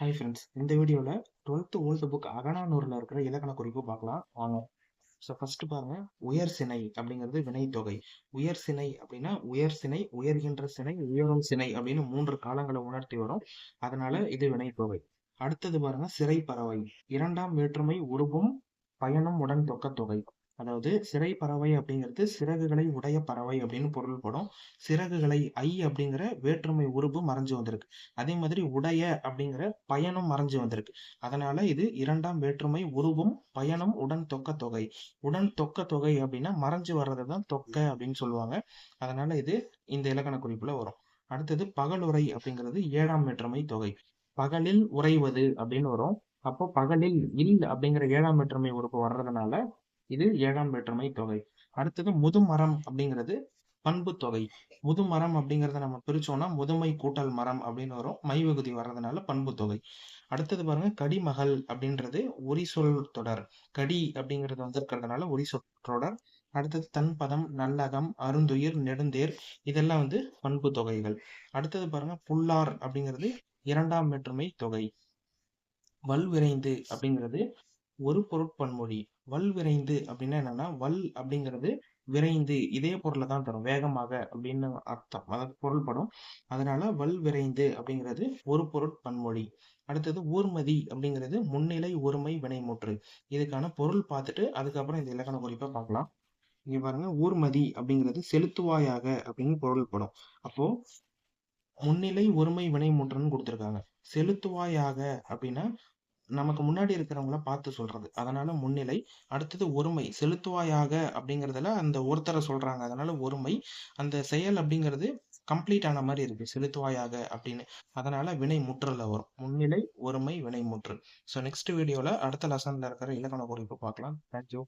Hi friends இந்த வீடியோவில் twelfth old book அகனானூரில் இருக்கிற இலக்கண குறிப்பு பார்க்கலாம். வாங்க. ஸோ ஃபஸ்ட்டு பாருங்கள் உயர் சினை அப்படிங்கிறது வினைத்தொகை உயர் சினை அப்படின்னா உயர் சினை உயர்கின்ற சினை உயரும் சினை அப்படின்னு மூன்று காலங்களை உணர்த்தி வரும். அதனால இது வினைத்தொகை அடுத்தது பாருங்க சிறை பறவை. இரண்டாம் வேற்றுமை உருவும் பயனும் உடன் தொக்க தொகை. அதாவது சிறை பறவை அப்படிங்கிறது சிறகுகளை உடைய பறவை அப்படின்னு பொருள்படும். சிறகுகளை ஐ அப்படிங்கிற வேற்றுமை உருவு மறைஞ்சு வந்திருக்கு. அதே மாதிரி உடைய அப்படிங்கிற பயனும் மறைஞ்சு வந்திருக்கு. அதனால இது இரண்டாம் வேற்றுமை உருவும் பயனும் உடன் தொக்க தொகை. உடன் தொக்க தொகை அப்படின்னா மறைஞ்சு வர்றது தான் தொக்க அப்படின்னு சொல்லுவாங்க. அதனால இது இந்த இலக்கண குறிப்புல வரும். அடுத்தது பகலுரை அப்படிங்கிறது ஏழாம் வேற்றுமை தொகை. பகலில் உறைவது அப்படின்னு வரும். அப்போ பகலில் இல் அப்படிங்கிற ஏழாம் வேற்றுமை உறுப்பு வர்றதுனால இது ஏழாம் வேற்றுமை தொகை. அடுத்தது முதுமரம் அப்படிங்கிறது பண்பு தொகை. முதுமரம் அப்படிங்கிறத நம்ம பிரிச்சோம்னா முதுமை கூட்டல் மரம் அப்படின்னு வரும். மைவகுதி வர்றதுனால பண்பு தொகை. அடுத்தது பாருங்க கடிமகள் அப்படின்றது ஒரி சொல் தொடர். கடி அப்படிங்கிறது வந்திருக்கிறதுனால ஒரி சொல் தொடர். அடுத்தது தன்பதம் நல்லகம் அருந்துயிர் நெடுந்தேர். இதெல்லாம் வந்து பண்பு தொகைகள். அடுத்தது பாருங்க புல்லார் அப்படிங்கிறது இரண்டாம் வேற்றுமை தொகை. வல் விரைந்து அப்படிங்கிறது ஒரு பொருட்பன்மொழி வல் விரைந்து அப்படின்னா என்னன்னா வல் அப்படிங்கிறது விரைந்து இதே பொருளை தான் தரும் வேகமாக அப்படின்னு அர்த்தம். அதாவது பொருள்படும். அதனால வல் விரைந்து அப்படிங்கிறது ஒரு பொருட்பன்மொழி அடுத்தது ஊர்மதி அப்படிங்கிறது முன்னிலை ஒருமை வினைமுற்று. இதுக்கான பொருள் பார்த்துட்டு அதுக்கப்புறம் இந்த இலக்கண குறிப்பை பார்க்கலாம். இங்க பாருங்க ஊர்மதி அப்படிங்கிறது செலுத்துவாயாக அப்படின்னு பொருள்படும். அப்போ முன்னிலை ஒருமை வினைமுற்றுன்னு கொடுத்துருக்காங்க. செலுத்துவாயாக அப்படின்னா நமக்கு முன்னாடி இருக்கிறவங்கள பார்த்து சொல்றது. அதனால முன்னிலை அடுத்தது ஒருமை செலுத்துவாயாக அப்படிங்கிறதுல அந்த ஒருத்தரை சொல்றாங்க. அதனால ஒருமை அந்த செயல் அப்படிங்கிறது கம்ப்ளீட் ஆன மாதிரி இருக்கு. செலுத்துவாயாக அப்படின்னு. அதனால வினை முற்றுல வரும். முன்னிலை ஒருமை வினை முற்று. ஸோ நெக்ஸ்ட் வீடியோல அடுத்த லெசன்ல இருக்கிற இலக்கண குறிப்பு பார்க்கலாம். தேங்க்யூ